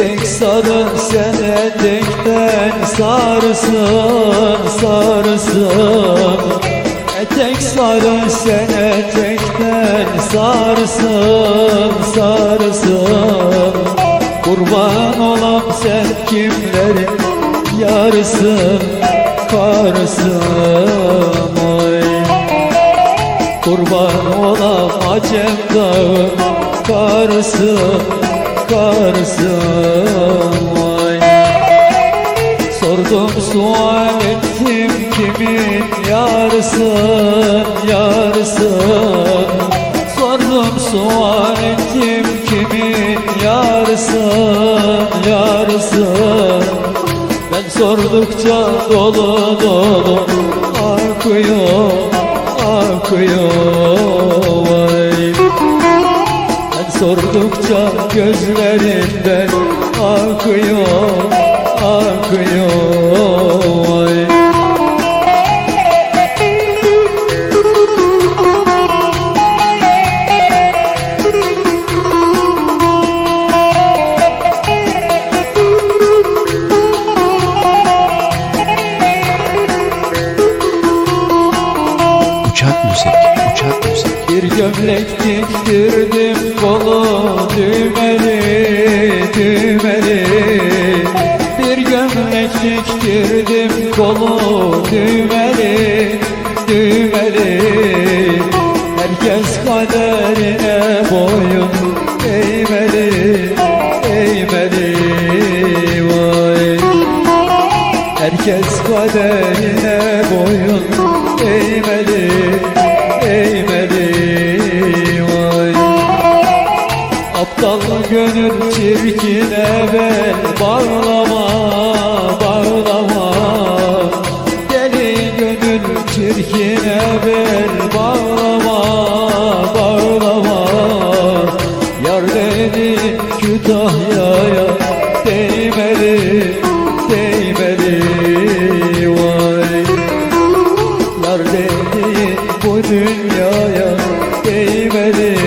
Etek sarı sen etekten sarısın sarısın. Etek sarı sen etekten sarısın sarısın. Kurban olam sen kimlerin yarısın karısın oy Kurban olam Acem dağı karısın karısın vay. Sordum sual ettim kimin yarısın yarısın Sordum sual ettim kimin yarısın yarısın Ben sordukça dolu dolu akıyor akıyor vay ben sordukça gözlerinden akıyor, akıyor müzik, uçak müzik. Gömlek diktirdim kolu düğmeli, düğmeli Bir gömlek diktirdim kolu düğmeli, düğmeli Herkes kaderine boyun eğmeli, eğmeli. Vay. Herkes kaderine boyun eğmeli Aptal gönül çirkine bel bağlama, bağlama. Deli gönül çirkine bel bağlama, bağlama. Yar dedi Kütahya'ya değmeli, değmeli vay. Yar dedi bu dünyaya değmeli,